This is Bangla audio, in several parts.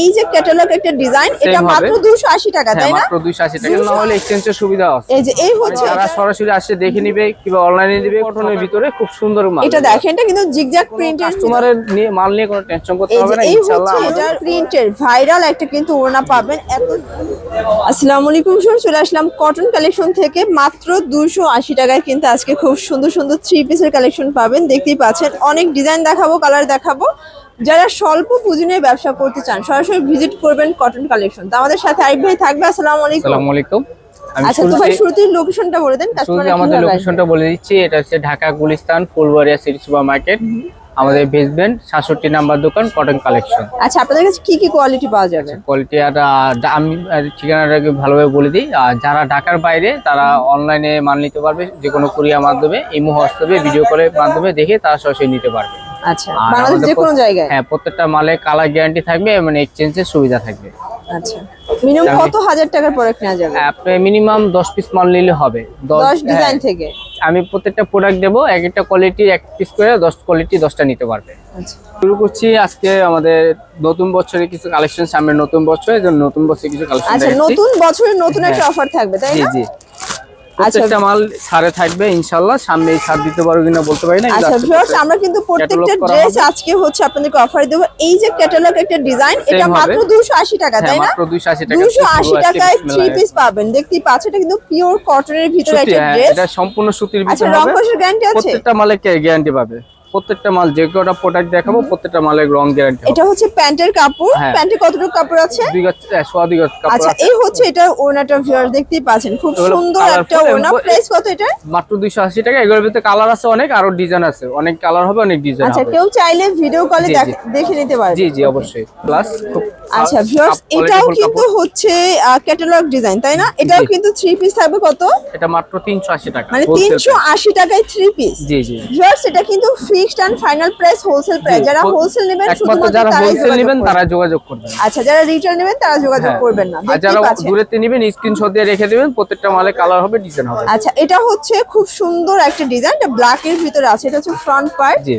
এই যে ক্যাটালগ একটা ডিজাইন এটা। মাত্র 280 টাকা হ্যাঁ তাই না? মাত্র 280 টাকা। না হলে এক্সচেঞ্জের সুবিধা আছে। এই যে এই হচ্ছে যারা সরাসরি আসে দেখে নিবে কিংবা অনলাইনে নিবে কটনের ভিতরে খুব সুন্দর মাল। এটা দেখেন এটা কিন্তু জিগজ্যাগ প্রিন্টের কাস্টমারের নিয়ে মাল নিয়ে কোনো টেনশন করতে হবে না এই ইনশাআল্লাহ হচ্ছে এটার প্রিন্টের ভাইরাল একটা কিন্তু ওড়না পাবেন। এত আসসালামু আলাইকুম স্যার চলে আসলাম কটন কালেকশন থেকে। মাত্র দুশো আশি টাকায় কিন্তু আজকে খুব সুন্দর সুন্দর থ্রি পিসের কালেকশন পাবেন। দেখতেই পাচ্ছেন অনেক ডিজাইন দেখাবো কালার দেখাবো। যারা স্বল্প পুঁজি নিয়ে ব্যবসা করতে চান সরাসরি ভিজিট করবেন কটন কালেকশন তো। আমাদের সাথে আরিফ ভাই থাকবে আসসালামু আলাইকুম। আসসালামু আলাইকুম। আচ্ছা তো ভাই শুরুতে লোকেশনটা বলে দেন কাস্টমার আমাদের লোকেশনটা বলে দিচ্ছি এটা হচ্ছে Dhaka Gulistan Fulbaria city super market আমাদের বেসমেন্ট সাতষট্টি নাম্বার দোকান কটন কালেকশন আচ্ছা আপনাদের কাছে কি কি কোয়ালিটি পাওয়া যাবে? কোয়ালিটি আর আমি ঠিকানাটাকে ভালোভাবে বলে দিই। আর যারা ঢাকার বাইরে তারা অনলাইনে মাল নিতে পারবে যে কোনো কুরিয়ার মাধ্যমে ইমো হোয়াটসঅ্যাপে ভিডিও কলের মাধ্যমে দেখে তারা সরাসরি নিতে পারবে। আচ্ছা বাংলাদেশ যে কোনো জায়গায়? হ্যাঁ প্রত্যেকটা মালে কালার গ্যারান্টি থাকবে মানে এক্সচেঞ্জের সুবিধা থাকবে। আচ্ছা মিনিমাম কত হাজার টাকার প্রোডাক্ট নেওয়া যাবে? আপনি মিনিমাম দশ পিস মাল নিলে হবে। দশ- দশ ডিজাইন হ্যাঁ, থেকে? আমি প্রত্যেকটা প্রোডাক্ট দেবো এক একটা কোয়ালিটি এক পিস করে দশ কোয়ালিটি দশটা নিতে পারবে। আচ্ছা। শুরু করছি আজকে আমাদের নতুন বছরে কিছু কালেকশন সামনে নতুন বছর নতুন বছরে কিছু কালেকশন আচ্ছা নতুন বছরে নতুন একটা হ্যাঁ। অফার থাকবে তাই জি না? জি। প্রত্যেকটা মাল ছাড়ে থাকবে ইনশাল্লাহ। সামনে ছাড় দিতে পারব কিনা বলতে পারি না আচ্ছা ভিউয়ার্স আমরা কিন্তু প্রত্যেকটা ড্রেস আজকে হচ্ছে আপনাদেরকে অফার দেবো। এই যে ক্যাটালগ একটা ডিজাইন এটা মাত্র 280 টাকা হ্যাঁ তাই না? মাত্র 280 টাকা। 280 টাকায় থ্রি পিস পাবেন। দেখতেই পাচ্ছেন এটা কিন্তু পিওর কটনের ভিতরে একটা হ্যাঁ, ড্রেস এটা সম্পূর্ণ সুতির আচ্ছা ভিতরে রং হবে। কষের গ্যারান্টি আছে? প্রত্যেকটা মালে গ্যারান্টি পাবে। প্রত্যেকটা মাল যে কটা প্রোডাক্ট দেখাবো প্রত্যেকটা মালে রং গ্যারান্টি এটা হচ্ছে প্যান্টের কাপড়। হ্যাঁ। প্যান্টে কতটুকু কাপড় আছে? দুই গজ এ, সোয়া দুই গজ কাপড় আচ্ছা এই হচ্ছে এটা ওড়নাটা ভিউয়ার্স দেখতেই পাচ্ছেন। খুব সুন্দর একটা এ- প্রাইস কত এটা? মাত্র দুইশো আশি টাকা। এগুলোর ভিতরে কালার আছে অনেক আরও ডিজাইন আছে। অনেক কালার হবে অনেক ডিজাইন আচ্ছা কেউ চাইলে ভিডিও কলে। দেখে নিতে পারবে। জি জি অবশ্যই। প্লাস আচ্ছা ভিউয়ার্স এটাও কিন্তু। হচ্ছে ক্যাটালগ ডিজাইন তাই না? এটাও কিন্তু থ্রি পিস থাকবে কত? এটা মাত্র তিনশো আশি টাকা। মানে wholesale তিনশো price। আশি টাকায় থ্রি পিস জি জি। ভিউয়ার্স এটা কিন্তু fixed and final price wholesale price. যারা হোলসেল নেবেন শুধুমাত্র যারা হোলসেল নেবেন তারা যোগাযোগ করবেন। আচ্ছা যারা রিটেল নেবেন তারা যোগাযোগ হ্যাঁ। করবেন না। আর যারা দূরেতে নেবেন স্ক্রিনশট দিয়ে রেখে দিবেন প্রত্যেকটা মালে কালার হবে ডিজাইন হবে। আচ্ছা এটা হচ্ছে খুব সুন্দর একটা ডিজাইন এটা ব্ল্যাক এর ভিতরে আছে এটা হচ্ছে ফ্রন্ট পার্ট জি।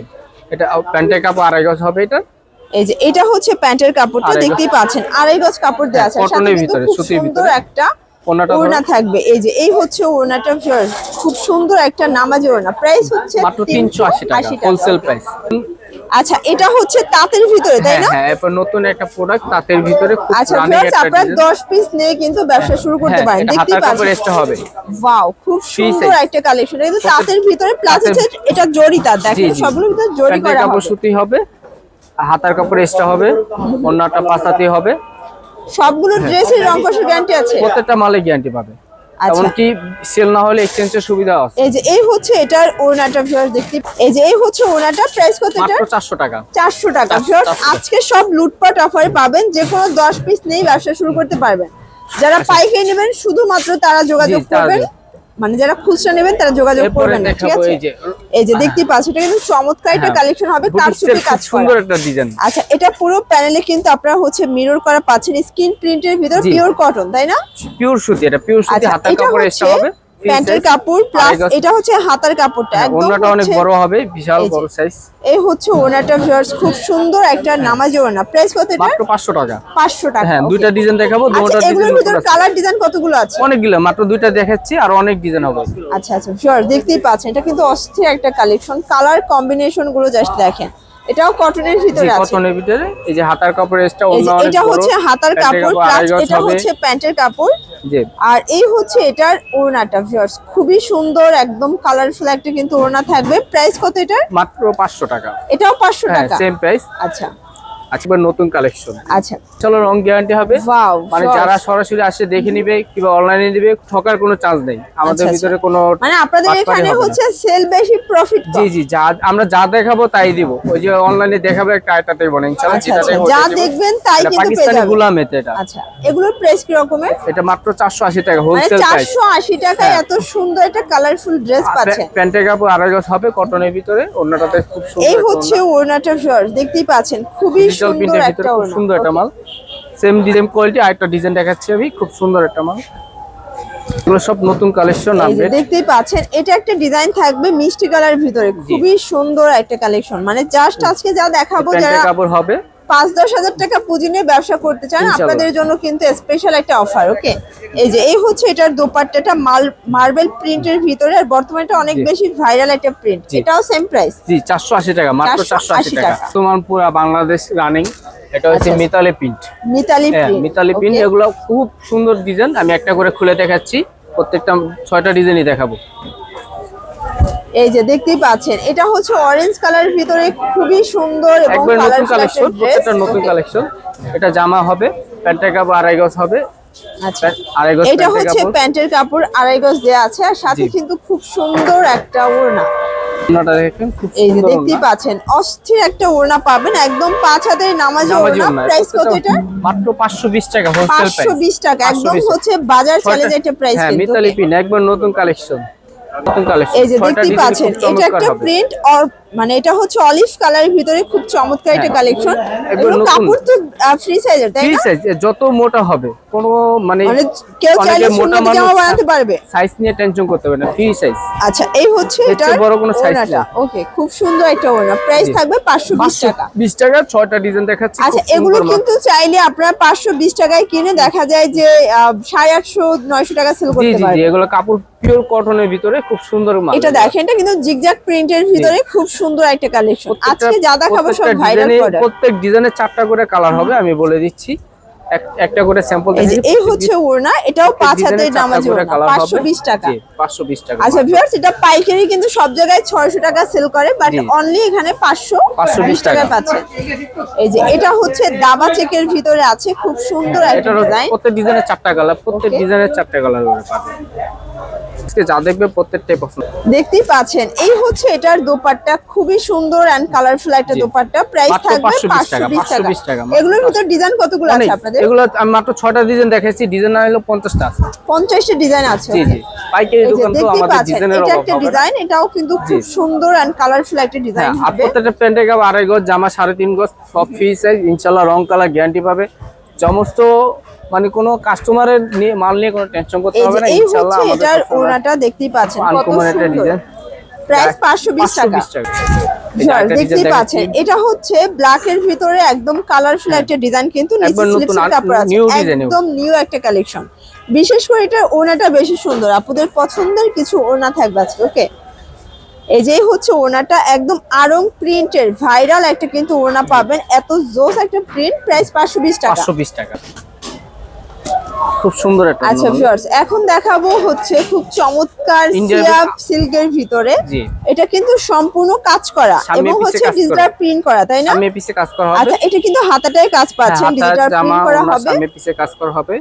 এটা প্যান্টের কাপড় আড়াই গজ হবে এটা। এই যে এটা হচ্ছে প্যান্টের কাপড়টা দেখতেই পাচ্ছেন আড়াই গজ কাপড় দেওয়া আছে। হ্যাঁ, সাথে কিন্তু ভিতরে, খুব সুন্দর। একটা ওড়না থাকবে। এই যে এই হচ্ছে ওড়নাটা খুব সুন্দর একটা নামাজি ওড়না। প্রাইস হচ্ছে মাত্র তিনশো আশি টাকা 380 হোলসেল প্রাইস আচ্ছা এটা হচ্ছে তাঁতের ভিতরে তাই হ্যাঁ না? হ্যাঁ এরপর নতুন একটা প্রোডাক্ট তাঁতের ভিতরে খুব আচ্ছা ভিউয়ার্স আপনারা 10 পিস নিয়ে কিন্তু ব্যবসা শুরু করতে হ্যাঁ, পারেন। এটা কাপড় পাচ্ছেন। এক্সট্রা হবে। ওয়াও খুব সুন্দর একটা কালেকশন কিন্তু তাঁতের ভিতরে প্লাস হচ্ছে এটা জরি তাঁত। দেখেন সবগুলোর ভিতরে প্যান্টের করা কাপড় সুতি হবে হাতার কাপড় এক্সট্রা হবে অন্যটা পাঁচাতি হবে। সবগুলো ড্রেসের রং কষের গ্যারান্টি আছে। প্রত্যেকটা মালে গ্যারান্টি পাবে। আচ্ছা। এমনকি সেল না হলে এক্সচেঞ্জের সুবিধা আছে। এই যে এই হচ্ছে এটার ওড়নাটা ভিউয়ার্স দেখতে এই যে এই হচ্ছে ওড়নাটা প্রাইস কত এটা মাত্র চারশো টাকা। চারশো টাকা। ভিউয়ার্স আজকে সব লুটপাট অফারে পাবেন যে কোনো দশ পিস নিয়ে ব্যবসা শুরু করতে পারবেন। যারা পাইকারি নেবেন শুধুমাত্র তারা যোগাযোগ আচ্ছা। করবেন। মানে যারা খুচরা নেবেন তারা যোগাযোগ করবেন না ঠিক আছে? এই যে দেখতে পাচ্ছ এটা কিন্তু চমৎকার একটা হ্যাঁ, কালেকশন হবে তার কারচুপি কাজ সুন্দর একটা ডিজাইন আচ্ছা এটা পুরো প্যানেলে কিন্তু আপনারা হচ্ছে মিরর করা পাচ্ছেন স্কিন প্রিন্টের ভিতর পিওর কটন তাই না? পিওর সুতি এটা পিওর সুতি হাতা কাপড় হচ্ছে হবে। প্যান্টের কাপড় প্লাস এটা হচ্ছে হাতার কাপড়টা। হ্যাঁ, একদম ওড়নাটা অনেক বড় হবে বিশাল। বড় সাইজ এই হচ্ছে ওনাটা ভিউয়ার্স খুব সুন্দর একটা নামাজি ওনা প্রাইস কত এটা মাত্র পাঁচশো টাকা। 500 টাকা হ্যাঁ দুইটা ডিজাইন দেখাবো এগুলোর ডিজাইন ভিতর কালার ডিজাইন কতগুলো আছে? অনেকগুলো মাত্র দুইটা দেখাচ্ছি আর অনেক ডিজাইন হবে। আচ্ছা আচ্ছা ভিউয়ার দেখতেই পাচ্ছেন এটা কিন্তু অস্থির একটা কালেকশন কালার কম্বিনেশনগুলো জাস্ট দেখেন। এটাও কটনের ভিতরে আছে। কটনের ভিতরে এই যে হাতার কাপড় এক্সট্রা এটা হচ্ছে হাতার কাপড় প্লাস এটা হচ্ছে প্যান্টের কাপড়। আর এই হচ্ছে এটার ওড়নাটা ভিউয়ার্স খুবই সুন্দর একদম কালারফুল একটা কিন্তু ওড়না থাকবে। প্রাইস কত এটার? মাত্র পাঁচশো টাকা। এটাও পাঁচশো হ্যাঁ টাকা। সেম প্রাইস আচ্ছা। নতুন কালেকশন আচ্ছা। চলো রং গ্যারান্টি হবে। মানে যারা সরাসরি আসে দেখে নিবে কিংবা অনলাইনে নিবে ঠকার কোনো চান্স নেই। আমাদের আচ্ছা, ভিতরে কোনো মানে আপনাদের এখানে হচ্ছে সেল বেশি প্রফিট জি জি যা আমরা যা দেখাবো তাই দিব। ওই যে অনলাইনে দেখাবে একটা আয়টাতেই বনে ইনশাআল্লাহ আচ্ছা আচ্ছা। যা দেখবেন তাই কিন্তু পাকিস্তানি এতে এটা। আচ্ছা এগুলোর প্রাইস কি রকমের? এটা মাত্র চারশো আশি টাকা হোলসেল প্রাইস চারশো আশি টাকায় এত সুন্দর একটা কালারফুল ড্রেস পাচ্ছেন। প্যান্টের কাপড় আড়াই গজ হবে কটনের ভিতরে। অন্যটাতে খুব সুন্দর এই হচ্ছে ওড়নাটা দেখতেই পাচ্ছেন। খুবই ডিজিটাল প্রিন্টের ভিতরে খুব সুন্দর একটা মাল। সেম ডিজাইন কোয়ালিটি আর একটা ডিজাইন দেখাচ্ছি আমি। খুব সুন্দর একটা মাল। এগুলো সব নতুন কালেকশন আছে দেখতেই পাচ্ছেন এটা একটা ডিজাইন থাকবে মিষ্টি কালার ভিতরে। খুবই সুন্দর একটা কালেকশন মানে জাস্ট আজকে যা দেখাবো যারা কাপড় হবে। পাঁচ দশ হাজার টাকা পুঁজি নিয়ে ব্যবসা করতে চান। আপনাদের জন্য কিন্তু স্পেশাল একটা অফার ওকে এই যে এই হচ্ছে এটার দোপাট্টাটা মাল মার্বেল প্রিন্টের ভিতরে আর বর্তমানে এটা অনেক বেশি ভাইরাল একটা প্রিন্ট। এটাও সেম প্রাইস জি চারশো আশি টাকা মাত্র 480 চারশো আশি টাকা। তোমার পুরো বাংলাদেশ রানিং এটা হচ্ছে আচ্ছা। মিতালি প্রিন্ট মিতালি হ্যাঁ প্রিন্ট মিতালি প্রিন্ট এগুলো খুব সুন্দর ডিজাইন আমি একটা করে খুলে দেখাচ্ছি প্রত্যেকটা ছয়টা ডিজাইনই দেখাবো এই যে দেখতেই পাচ্ছেন এটা হচ্ছে অরেঞ্জ কালারের ভিতরে খুবই সুন্দর এবং নতুন কালেকশন প্রত্যেকটা নতুন কালেকশন এটা জামা হবে প্যান্টের কাপড় আড়াই গজ হবে। আচ্ছা। এটা হচ্ছে প্যান্টের কাপড় আড়াই গজ দেওয়া আছে আর সাথে কিন্তু খুব সুন্দর একটা ওড়না। ওড়নাটা দেখেন খুব এই যে দেখতেই পাচ্ছেন অস্থির একটা ওড়না পাবেন একদম পাঁচ হাতের নামাজি ওড়না। প্রাইস কত এটা? মাত্র 520 টাকা হোলসেল প্রাইস বিশ টাকা একদম 520 হচ্ছে বাজার চ্যালেঞ্জ একটা প্রাইস হ্যাঁ কিন্তু। মিতালি পিন একবার নতুন কালেকশন এই যে দেখতেই পাচ্ছেন এটা একটা প্রিন্ট মানে এটা হচ্ছে অলিভ কালারের ভিতরে খুব চমৎকার একটা হ্যাঁ। কালেকশন এগুলো কাপড় তো ফ্রি সাইজের তাই ফ্রি না? সাইজ যত মোটা হবে কোনো মানে মানে কেউ চাইলে মোটা জামা বানাতে পারবে। সাইজ নিয়ে টেনশন করতে হবে না ফ্রি সাইজ আচ্ছা এই হচ্ছে এটা বড় কোনো size নেই। ওকে খুব সুন্দর একটা ওড়না। প্রাইস থাকবে পাঁচশো বিশ টাকা। বিশ টাকা ছয়টা ডিজাইন দেখাচ্ছি আচ্ছা এগুলো কিন্তু চাইলে আপনারা পাঁচশো বিশ টাকায় কিনে দেখা যায় যে আহ, সাড়ে আটশো নয়শো টাকা সেল করতে জি জি এগুলো কাপড় পিওর কটনের ভিতরে খুব সুন্দর মাল। এটা দেখেন এটা কিন্তু জিগজ্যাগ প্রিন্টের ভিতরে খুব সুন্দর একটা কালেকশন আজকে যা দেখাবো সব ভাইরাল প্রোডাক্ট প্রত্যেক ডিজাইনে চারটা করে কালার হবে আমি বলে দিচ্ছি। একটা করে স্যাম্পল এই এই হচ্ছে ওড়না এটাও পাঁচ হাতের নামাজি পাঁচশো বিশ টাকা। পাঁচশো বিশ টাকা আচ্ছা ভিউয়ার্স এটা পাইকারি কিন্তু সব জায়গায় ছয়শো টাকা সেল করে বাট অনলি এখানে পাঁচশো 520 বিশ টাকায় পাচ্ছেন এই যে এটা হচ্ছে দাবা চেকের ভিতরে আছে খুব সুন্দর একটা ডিজাইন প্রত্যেক ডিজাইনের চারটা কালার প্রত্যেক. ডিজাইনের চারটা কালার পাবেন আজকে যা দেখবে প্রত্যেকটাই পছন্দ। দেখতেই পাচ্ছেন। এই হচ্ছে এটার দোপাট্টা খুবই সুন্দর এন্ড কালারফুল একটা। দোপাট্টা। প্রাইস থাকবে 520 টাকা, বিশ টাকা। 520 টাকা, মাত্র এগুলোর ভিতর ডিজাইন কতগুলো আছে আপনাদের? এগুলো আমি মাত্র ছয়টা ডিজাইন দেখাচ্ছি ডিজাইন না হলো পঞ্চাশটা আছে। পঞ্চাশটা ডিজাইন আছে জি জি। পাইকারি দোকান তো আমাদের ডিজাইনের অভাব একটা ডিজাইন এটাও কিন্তু খুব সুন্দর এন্ড কালারফুল একটা ডিজাইন হ্যাঁ হবে। প্রত্যেকটা প্যান্টের কাপ আড়াই গজ জামা সাড়ে তিন গজ সব ফ্রি সাইজ ইনশাল্লাহ রং কালার গ্যারান্টি পাবে। সমস্ত মানে কোনো কাস্টমারের নিয়ে মাল নিয়ে কোনো টেনশন করতে হবে না হচ্ছে আমাদের এটার ওড়নাটা দেখতেই পাচ্ছেন কত সুন্দর। প্রাইস পাঁচশো বিশ টাকা। 520 টাকা। দেখতেই পাচ্ছেন এটা হচ্ছে ব্ল্যাক এর ভিতরে একদম কালারফুল একটা ডিজাইন কিন্তু একদম নিউ একটা কালেকশন বিশেষ করে এটা ওনাটা বেশি সুন্দর। আপনাদের পছন্দের কিছু ওনা থাকবে আজকে ওকে এই যে হচ্ছে ওনাটা একদম আরং প্রিন্টের ভাইরাল একটা কিন্তু ওনা পাবেন। এত জোস একটা প্রিন্ট প্রাইস পাঁচশো বিশ টাকা। পাঁচশো বিশ টাকা। খুব সুন্দর একটা আচ্ছা ভিউয়ার্স এখন দেখাবো হচ্ছে খুব চমৎকার সিয়াপ সিল্কের ভিতরে। এটা কিন্তু সম্পূর্ণ কাজ করা এবং হচ্ছে ডিজিটাল প্রিন্ট করা তাই না? সামনে পিছে কাজ করা হবে। আচ্ছা এটা কিন্তু হাতাটায় কাজ পাচ্ছেন হ্যাঁ, ডিজিটাল প্রিন্ট করা হবে। সামনে পিছে কাজ করা হবে।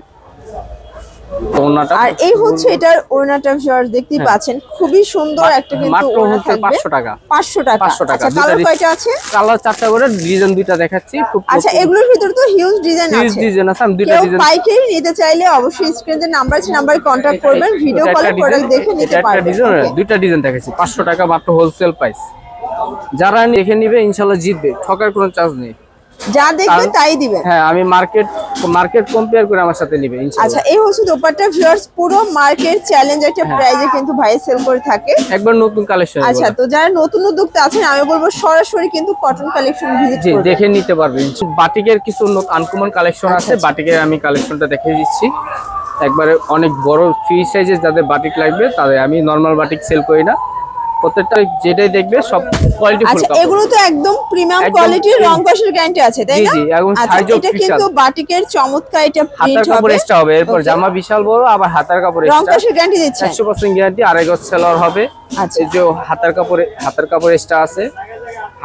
আর এই হচ্ছে এটার ওড়নাটা ভিউয়ার্স দেখতেই হ্যাঁ। পাচ্ছেন। খুবই সুন্দর একটা কিন্তু ওড়না থাকবে। পাঁচশো টাকা। 500 টাকা। 500 টাকা। আচ্ছা কালার কয়টা আছে? কালার চারটা করে ডিজাইন দুইটা দেখাচ্ছি খুব আচ্ছা এগুলোর ভিতরে তো হিউজ ডিজাইন আছে। ডিজাইন আছে আমি দুইটা ডিজাইন পাইকারি নিতে চাইলে অবশ্যই স্ক্রিনে নাম্বার আছে নাম্বারে কন্ট্যাক্ট করবেন ভিডিও কলে প্রোডাক্ট দেখে নিতে পারবেন ডিজাইন দুইটা ডিজাইন দেখাচ্ছি পাঁচশো টাকা মাত্র হোলসেল প্রাইস যারা দেখে নিবে ইনশাল্লাহ জিতবে ঠকার কোনো চার্জ নেই। যা দেখবেন তাই দিবেন হ্যাঁ আমি মার্কেট মার্কেট কম্পেয়ার করে আমার সাথে নিবে আচ্ছা এই হচ্ছে দোপাট্টা ভিউয়ার্স পুরো মার্কেট চ্যালেঞ্জ একটা হ্যাঁ। প্রাইজে কিন্তু ভাই সেল করে থাকে। একবার নতুন কালেকশন আচ্ছা তো যারা নতুন উদ্যোক্তা আছেন আমি বলব সরাসরি কিন্তু কটন কালেকশন ভিজিট জি করবেন। দেখে নিতে পারবেন বাটিকের কিছু আনকমন কালেকশন আছে আচ্ছা। বাটিকের আমি কালেকশনটা দেখে দিচ্ছি। একবারে অনেক বড় ফ্রি সাইজের যাদের বাটিক লাগবে তাদের আমি নর্মাল বাটিক সেল করি না। প্রত্যেকটা যেটাই দেখবে সব কোয়ালিটি ফুল আচ্ছা এগুলো তো একদম প্রিমিয়াম একদম কোয়ালিটির রং কষের গ্যারান্টি আছে তাই জি, না? জি, এবং আচ্ছা size of এটা কিন্তু বাটিকের চমৎকার এটা হাতার প্রিন্ট কাপড় হবে এক্সট্রা হবে এরপর জামা বিশাল বড় আবার হাতার কাপড় রং এক্সট্রা কষের গ্যারান্টি একশো পার্সেন্ট গ্যারান্টি আড়াই গজ সেলার হবে। আচ্ছা। এই যে হাতার কাপড়ে হাতার কাপড় এক্সট্রা আছে।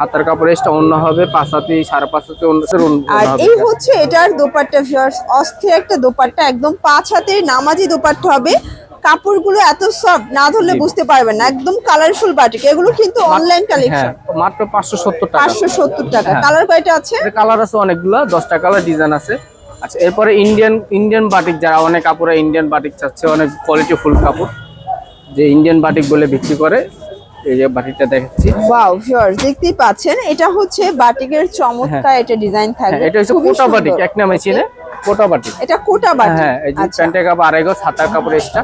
হাতার কাপড় এক্সট্রা অন্য হবে পাঁচ হাতি সাড়ে পাঁচ হাতি অন্য অন্য আর এই হচ্ছে এটার দোপাট্টা ভিউয়ার্স অস্থির একটা দোপাট্টা একদম পাঁচ হাতের নামাজি দোপাট্টা হবে। কাপড়গুলো এত সফট না ধরলে বুঝতে পারবেন না। একদম কালারফুল বাটিক এগুলো কিন্তু অনলাইন হ্যাঁ কালেকশন মাত্র পাঁচশো সত্তর টাকা। পাঁচশো সত্তর টাকা। হ্যাঁ। কালার কয়টা আছে? কালার আছে অনেকগুলো দশটা কালার ডিজাইন আছে। আচ্ছা এরপরে ইন্ডিয়ান ইন্ডিয়ান বাটিক যারা অনেক কাপড়ে ইন্ডিয়ান বাটিক চাচ্ছে অনেক কোয়ালিটি ফুল কাপড় যে ইন্ডিয়ান বাটিক বলে বিক্রি করে এই যে বাটিকটা দেখাচ্ছি। ওয়াও ভিউয়ার্স দেখতেই পাচ্ছেন এটা হচ্ছে বাটিকের চমৎকার এটা ডিজাইন হ্যাঁ থাকবে। এটা হচ্ছে কোটা বাটিক। এক নামে চিনে কোটা বাটিক এটা কোটা বাটিক হ্যাঁ এই যে আচ্ছা। প্যান্টের কাপড় আড়াই গজ হাতার কাপড় এক্সট্রা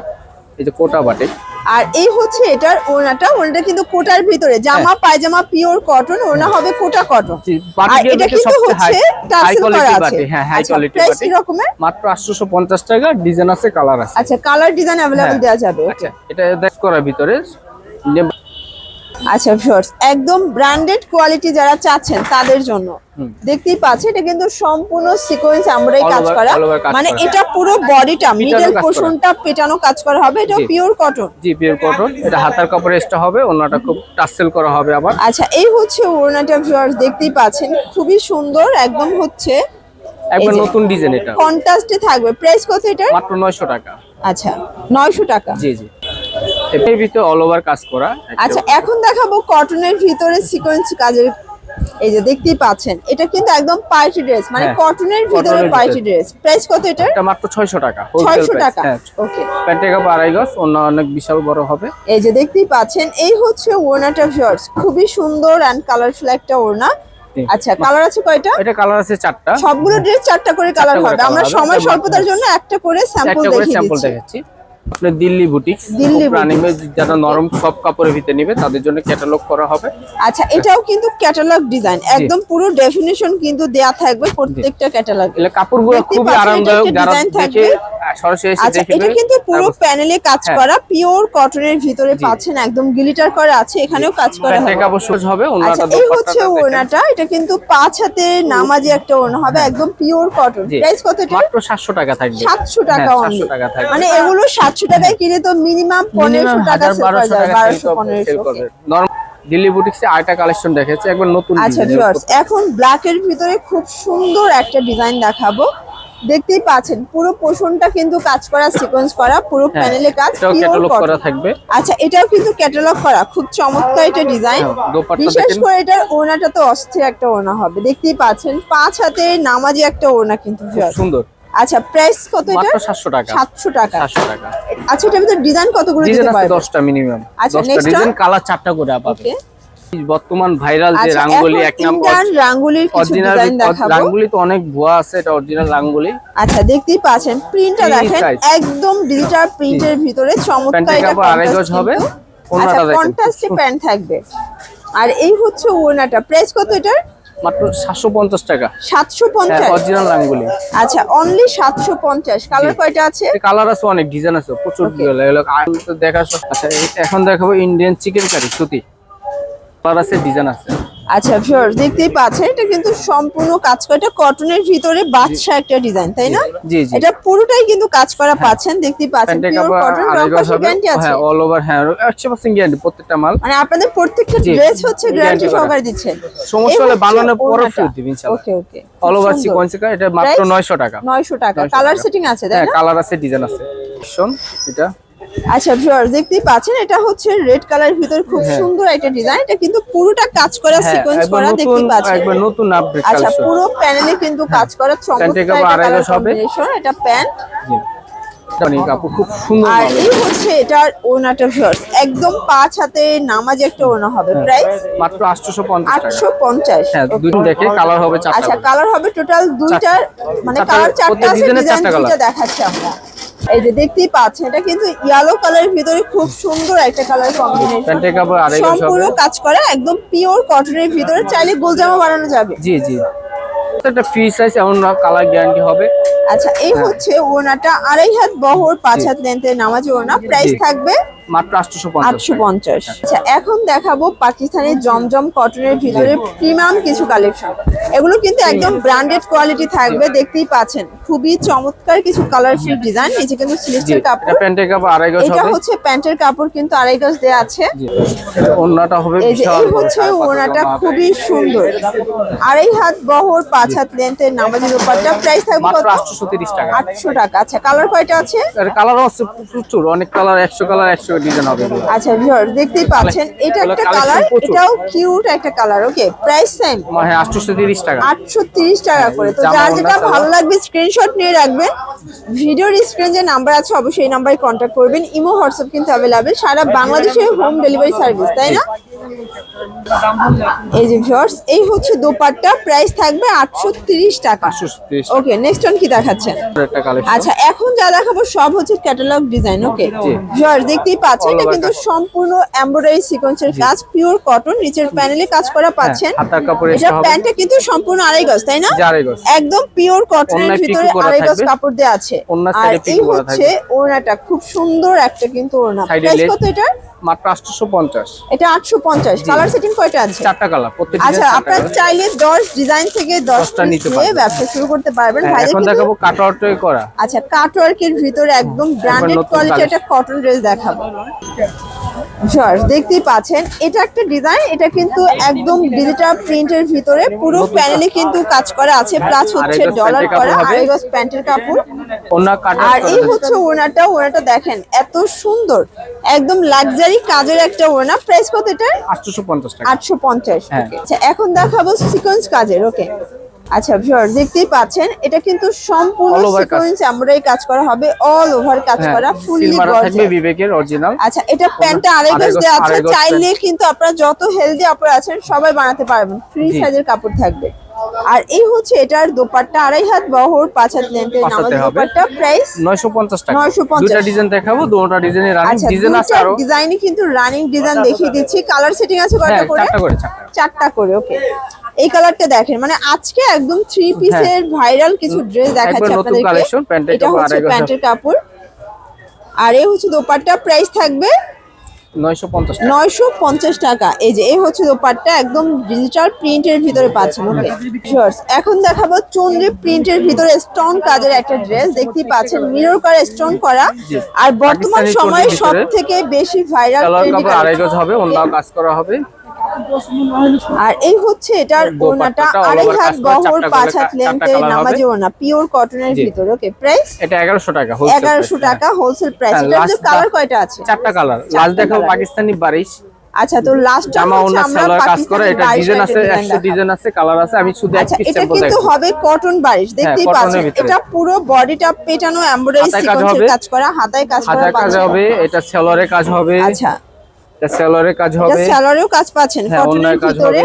এই যে কোটা বাটিক আর এই হচ্ছে এটার ওড়নাটা ওড়নাটা কিন্তু কোটার ভিতরে জামা পায়জামা পিওর কটন ওড়না হবে কোটা কটন জি, আর বাটিকের এটা ভিতরে কিন্তু সবচেয়ে হচ্ছে হাই হাই টার্সেল করা কোয়ালিটি আছে বাটি হ্যাঁ হাই আচ্ছা কোয়ালিটি প্রাইস বাটি কি রকমের মাত্র 850 টাকা ডিজাইন আছে কালার আছে আচ্ছা কালার ডিজাইন अवेलेबल হ্যাঁ। দেওয়া যাবে আচ্ছা এটা দেখ করার ভিতরে Indian আচ্ছা ভিউয়ার্স একদম ব্র্যান্ডেড কোয়ালিটি যারা চাচ্ছেন তাদের জন্য। দেখতেই পাচ্ছেন এটা কিন্তু সম্পূর্ণ সিকোয়েন্স আমরাই কাজ করা। মানে এটা পুরো বডিটা মিডল। পোর্শনটা পেটানো কাজ করা হবে এটা পিওর কটন জি পিওর কটন এটা হাতার কাপড় এক্সট্রা হবে অন্যটা খুব টাসেল করা হবে আবার। আচ্ছা এই হচ্ছে ওড়নাটা ভিউয়ার্স দেখতেই পাচ্ছেন। খুবই সুন্দর একদম হচ্ছে একবার নতুন ডিজাইন এটা। কন্ট্রাস্টে থাকবে। প্রাইস কত এটা মাত্র 900 টাকা। আচ্ছা নয়শো টাকা। জি জি। এর ভিতরে অল ওভার কাজ করা আচ্ছা এখন দেখাবো কটনের ভিতরে সিকোয়েন্স কাজের এই যে দেখতেই পাচ্ছেন এটা কিন্তু একদম পার্টি ড্রেস মানে হ্যাঁ, কটনের ভিতরে পার্টি ড্রেস। প্রাইস কত এটা এটা মাত্র 600 টাকা হোলসেল ছয়শো প্রাইস টাকা। হ্যাঁ। ওকে প্যান্টের কাপড় আড়াই গজ অন্য অনেক বিশাল বড় হবে। এই যে দেখতেই পাচ্ছেন এই হচ্ছে ওড়নাটা ভিউয়ার্স খুবই সুন্দর এন্ড কালারফুল একটা ওড়না। আচ্ছা কালার আছে কয়টা? এটা কালার আছে চারটা। সবগুলো ড্রেস চারটা করে কালার হবে। আমরা সময় স্বল্পতার জন্য একটা করে স্যাম্পল দেখিয়ে দিচ্ছি। আপনার দিল্লি বুটিক্স দিল্লি প্রাণীমে যারা নরম সব কাপড়ের ভিতরে নেবে তাদের জন্য ক্যাটালগ করা হবে। আচ্ছা এটাও কিন্তু ক্যাটালগ ডিজাইন একদম পুরো ডেফিনেশন কিন্তু দেয়া থাকবে প্রত্যেকটা ক্যাটালগ কাপড়গুলো খুবই আরামদায়ক যারা দেখে সরাসরি আচ্ছা এটা কিন্তু পুরো প্যানেলে কাজ হ্যাঁ। করা পিওর কটনের ভিতরে পাচ্ছেন একদম গ্লিটার করা আছে এখানেও কাজ করা প্যান্টের হবে। আচ্ছা ওনাটা এই হচ্ছে ওড়নাটা এটা কিন্তু পাঁচ হাতে নামাজি একটা ওড়না হবে একদম পিওর কটন। প্রাইস কত এটা মাত্র 700 টাকা থাকবে। সাতশো টাকা হ্যাঁ, অনলি 700 টাকা মানে এগুলো সাতশো টাকায় কিনে তো মিনিমাম পনেরোশো Minimum টাকা সেল করা যায় টাকা বারোশো sell পনেরোশো করবে নরম দিল্লি বুটিক্সে আরেকটা কালেকশন দেখেছে একবার নতুন আচ্ছা ভিউয়ার্স এখন ব্ল্যাক এর ভিতরে খুব সুন্দর একটা ডিজাইন দেখাবো। দেখতেই পাচ্ছেন পুরো পোষণটা কিন্তু কাজ করা সিকোয়েন্স করা পুরো হ্যাঁ, প্যানেলে কাজ ক্যাটালগ করা থাকবে। আচ্ছা এটাও কিন্তু ক্যাটালগ করা খুব চমৎকার এটা ডিজাইন হ্যাঁ, বিশেষ করে এটার ওড়নাটা তো অস্থির একটা ওনা হবে দেখতেই পাচ্ছেন পাঁচ হাতে নামাজি একটা ওড়না কিন্তু সুন্দর। আচ্ছা প্রাইস কত এটা? 700 টাকা। সাতশো টাকা। 700 টাকা। আচ্ছা এটার ভিতরে ডিজাইন কতগুলো ডিজাইন দিতে পারবে? 10টা মিনিমাম আচ্ছা, নেক্সট ডিজাইন কালার চারটা করে আপাতত ওকে বর্তমান ভাইরাল যে আচ্ছা রাঙ্গুলি এক নাম্বার রাঙ্গুলির কিছু ডিজাইন দেখাবো। রাঙ্গুলি তো অনেক ভুয়া আছে এটা অরিজিনাল রাঙ্গুলি। আচ্ছা দেখতেই পাচ্ছেন প্রিন্টটা দেখেন একদম ডিজিটাল প্রিন্টের ভিতরে চমৎকার এটা আড়াই গজ হবে। আচ্ছা দেখেন। কন্ট্রাস্টে প্যান্ট থাকবে। আর এই হচ্ছে ওড়নাটা প্রাইস কত এটার? মাত্র 750 টাকা। সাতশো পঞ্চাশ? অরিজিনাল রাঙ্গুলি। আচ্ছা অনলি সাতশো পঞ্চাশ। কালার কয়টা আছে? কালার আছে অনেক ডিজাইন আছে প্রচুর দেখা আচ্ছা এখন দেখাবো ইন্ডিয়ান চিকেন কারি সুতি। আছে ডিজাইন আছে। আচ্ছা ভিউয়ার্স দেখতেই পাচ্ছেন এটা কিন্তু সম্পূর্ণ কাজ করা এটা কটনের ভিতরে বাদশা একটা ডিজাইন তাই না? এটা পুরোটাই কিন্তু কাজ করা পাচ্ছেন দেখতেই পাচ্ছেন পিওর কটন গ্যারান্টি আছে। হ্যাঁ অল ওভার হ্যাঁ 100% গ্যারান্টি প্রত্যেকটা মাল। মানে আপনাদের প্রত্যেকটা ড্রেস হচ্ছে গ্যারান্টি সহকারে দিচ্ছেন। সমস্যা হলে বানানোর পরে ফেরত দিবেন ইনশাআল্লাহ। Okay okay all over sequence এটা মাত্র Price? 900 টাকা। 900 টাকা। কালার সেটিং আছে তাই হ্যাঁ কালার আছে ডিজাইন আছে। শোন এটা। আচ্ছা ভিউয়ার্স দেখতেই পাচ্ছেন এটা হচ্ছে রেড কালার ভিতর খুব হ্যাঁ। সুন্দর একটা ডিজাইন এটা কিন্তু পুরোটা কাজ করা হ্যাঁ সিকোয়েন্স করা নতুন দেখতেই পাচ্ছেন। একবার নতুন আপডেট আচ্ছা পুরো প্যানেলে কিন্তু কাজ করা প্যান্টের চমৎকার কম্বিনেশন এটা প্যান্ট খুব সুন্দর আর এই হচ্ছে এটার ওনাটা ভিউয়ার্স একদম পাঁচ হাতে নামাজ একটা ওনা হবে প্রাইস মাত্র 850 টাকা। আটশো পঞ্চাশ হ্যাঁ দুটো দেখে কালার হবে চারটা আচ্ছা কালার হবে টোটাল দুইটার মানে কালার চারটা আছে ডিজাইন দুইটা দেখাচ্ছি আমরা। এই যে দেখতেই পাচ্ছেন এটা কিন্তু ইয়েলো কালারের ভিতরে খুব সুন্দর একটা কালার কম্বিনেশন সম্পূর্ণ কাজ করা একদম পিওর কটনের ভিতরে চাইলে গোলজামা বানানো যাবে। জি জি। একটা ফ্রি সাইজ এমন কালার গ্যারান্টি হবে। আচ্ছা এই হ্যাঁ। হচ্ছে ওনাটা আড়াই হাত বহর পাঁচ হাত লেন্থের নামাজ ওনা প্রাইস থাকবে মাত্র 850 আটশো পঞ্চাশ আচ্ছা এখন দেখাবো পাকিস্তানি জমজম কটনের ভিতরে প্রিমিয়াম কিছু কালেকশন। এগুলো কিন্তু একদম ব্র্যান্ডেড কোয়ালিটি থাকবে দেখতেই পাচ্ছেন। খুবই চমৎকার কিছু কালারফুল ডিজাইন নিচে কিন্তু জি স্লিভসের এটা কাপড়। প্যান্টের কাপড় আড়াই গজ এটা হচ্ছে প্যান্টের কাপড় কিন্তু আড়াই গজ দেওয়া আছে। ওন্নাটা হবে এই যে বিশাল হচ্ছে হাত খুবই সুন্দর। আড়াই হাত বহর পাঁচ হাত লেন্থের নামাজের উপরটা প্রাইস থাকবে মাত্র কত? 830 টাকা। আটশো টাকা। আচ্ছা কালার কয়টা আছে? কালার আছে প্রচুর। অনেক কালার 100 কালার 100 ডিজাইন হবে। আচ্ছা ভিউয়ার দেখতেই পাচ্ছেন এটা একটা কালার এটাও কিউট একটা কালার ওকে প্রাইস সেম হ্যাঁ 830 টাকা। আটশো তিরিশ টাকা করে। তো যার যেটা ভালো লাগবে স্ক্রিনশট নিয়ে রাখবেন। ভিডিওর স্ক্রিন যে নাম্বার আছে অবশ্যই এই নাম্বারে কন্ট্যাক্ট করবেন। ইমো হোয়াটসঅ্যাপ কিন্তু অ্যাভেলেবেল সারা বাংলাদেশে হোম ডেলিভারি সার্ভিস তাই না? এই যে ভিউয়ার্স এই হচ্ছে দোপাট্টা। প্রাইস থাকবে আটশো তিরিশ টাকা। 830 ওকে নেক্সট অন কি দেখাচ্ছেন? আচ্ছা এখন যা দেখাবো সব হচ্ছে ক্যাটালগ ডিজাইন ওকে। ভিউয়ার্স দেখতেই পাচ্ছেন এটা কিন্তু সম্পূর্ণ এমব্রয়ডারি সিকোয়েন্সের কাজ পিওর কটন নিচের প্যানেলে কাজ করা পাচ্ছেন। হ্যাঁ, এটা প্যান্টটা কিন্তু সম্পূর্ণ আড়াই গজ তাই না? একদম পিওর কটনের ভিতরে আড়াই গজ কাপড় দেওয়া আছে। আর এই হচ্ছে ওড়নাটা খুব সুন্দর একটা কিন্তু ওড়না। প্রাইস কত এটা মাত্র আটশোশো পঞ্চাশ এটা আটশো পঞ্চাশ কালার সেটিং কয়টা আছে? চারটা কালার প্রত্যেক আচ্ছা আপনারা চাইলে দশ ডিজাইন থেকে নিতে পারবেন। ব্যবসা শুরু করতে পারবেন। হ্যাঁ, এখন দেখাবো কাটআউটে করা। আচ্ছা কাটওয়ার্কের ভিতরে একদম ব্র্যান্ডেড কোয়ালিটি একটা কটন ড্রেস দেখাবো। জর্জ দেখতেই পাচ্ছেন এটা একটা ডিজাইন এটা কিন্তু একদম ডিজিটাল প্রিন্টের ভিতরে পুরো প্যানেলে কিন্তু কাজ করা আছে প্লাস হচ্ছে ডলার করা আড়াই গজ প্যান্টের কাপড়। আর এই হচ্ছে ওড়নাটা ওড়নাটা দেখেন এত সুন্দর একদম লাক্সারি কাজের একটা ওড়না প্রাইস কত এটা আটশোশো পঞ্চাশ টাকা। আটশো পঞ্চাশ হ্যাঁ। আচ্ছা এখন দেখাবো সিকোয়েন্স কাজের ওকে আচ্ছা ভিউয়ার দেখতেই পাচ্ছেন এটা কিন্তু সম্পূর্ণ। সিকোয়েন্স আমরাই কাজ করা হবে অল ওভার কাজ হ্যাঁ করা ফুললি থাকবে বিবেকের অরিজিনাল আচ্ছা এটা প্যান্টটা আড়াই গজ- দেওয়া আছে চাইলে কিন্তু আপনারা যত হেলদি আপনারা আছেন সবাই বানাতে পারবেন। ফ্রি সাইজের কাপড় থাকবে। আর এই হচ্ছে এটার দোপাট্টা আড়াই হাত বহর পাঁচ হাত লেন্থের নামাজ। দোপাট্টা প্রাইস নয়শো পঞ্চাশ টাকা। 950 দুটা ডিজাইন দেখাবো দুটা ডিজাইনের রানিং ডিজাইন আছে আরও। ডিজাইনই কিন্তু রানিং ডিজাইন দেখিয়ে দিচ্ছি। কালার সেটিং আছে হ্যাঁ কয়টা করে চারটা করে। চারটা করে ওকে এই কালারটা দেখেন মানে আজকে একদম থ্রি পিসের ভাইরাল কিছু ড্রেস দেখাচ্ছি হ্যাঁ। আপনাদেরকে। এটা হচ্ছে প্যান্টের কাপড়। আর এই হচ্ছে দোপাট্টা প্রাইস থাকবে নয়শো পঞ্চাশ টাকা। এই যে এই হচ্ছে দোপাট্টা একদম ডিজিটাল প্রিন্টের ভিতরে পাচ্ছেন ওকে এখন দেখাবো চন্দ্রি প্রিন্টের ভিতরে স্টোন কাজের একটা ড্রেস দেখতেই পাচ্ছেন মিরর করা স্টোন করা। আর বর্তমান সময়ে সব থেকে বেশি ভাইরাল হবে অন্য কাজ করা হবে। আর এই হচ্ছে এটার all আড়াই হাত বহর পাঁচ হাত লেন্থের নামাজি। ওড়না পিওর কটনের। ভিতরে ওকে প্রাইস এটা এগারোশো টাকা wholesale এগারোশো টাকা হোলসেল প্রাইস হ্যাঁ, এটার কালার কয়টা আছে? চারটা কালার লাস্ট colour। পাকিস্তানি বারিশ আচ্ছা তো লাস্ট জামা সালোয়ার কাজ করা এটা ডিজাইন আছে একশো ডিজাইন আছে কালার আছে আমি শুধু এক আচ্ছা পিস এটা কিন্তু হবে কটন বারিশ দেখতেই cotton এর পাচ্ছেন এটা পুরো বডিটা পেটানো এমব্রয়ডারি সিকোয়েন্সের। কাজ করা হাতায় কাজ করা কাজ হবে এটা সেলরে কাজ হবে। আচ্ছা। এটা সেলরের কাজ এটা হবে। কাজ পাচ্ছেন হ্যাঁ কটনের ভিতরে।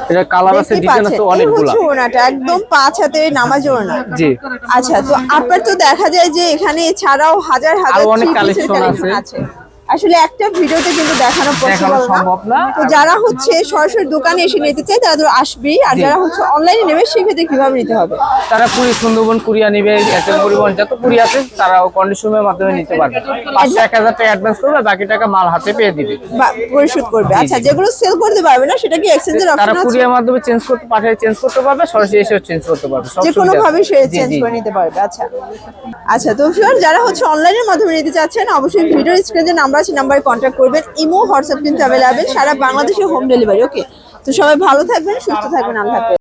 এটা কালার আছে ডিজাইন আছে অনেকগুলা ওড়নাটা একদম পাঁচ হাতে নামাজ ওড়না। জি। আচ্ছা তো আপনার তো দেখা যায় যে এখানে ছাড়াও হাজার হাজার অনেক collection আছে। আসলে একটা ভিডিওতে কিন্তু দেখানো পসিবল সম্ভব না। তো যারা হচ্ছে সরাসরি দোকানে এসে নিতে চায় তারা তো আসবেই। আর যারা হচ্ছে অনলাইনে নেবে সেক্ষেত্রে কীভাবে নিতে হবে? তারা পুরী সুন্দরবন কুরিয়া নিবে। এসএম পরিবহন যত কুরি আছে তারা কন্ডিশনের মাধ্যমে নিতে পারবে। পাঁচশো এক হাজার টাকা অ্যাডভান্স করবে বাকি টাকা মাল হাতে পেয়ে দিবে। পরিশোধ করবে। আচ্ছা যেগুলো সেল করতে পারবে না সেটা কি এক্সচেঞ্জের অপশন আছে? কুরিয়ার মাধ্যমে চেঞ্জ করতে পাঠিয়ে চেঞ্জ করতে পারবে সরাসরি এসেও চেঞ্জ করতে পারবে যে কোনো ভাবে সে চেঞ্জ করে নিতে পারবে। আচ্ছা। আচ্ছা তো ফিওর যারা হচ্ছে অনলাইনের মাধ্যমে নিতে চাচ্ছেন অবশ্যই ভিডিও স্ক্রিনে নাম্বার আছে, নাম্বারে কন্ট্যাক্ট করবেন। ইমো, হোয়াটসঅ্যাপ কিন্তু অ্যাভেলেবেল সারা বাংলাদেশে হোম ডেলিভারি ওকে তো সবাই ভালো থাকবেন, সুস্থ থাকবেন, আল্লাহ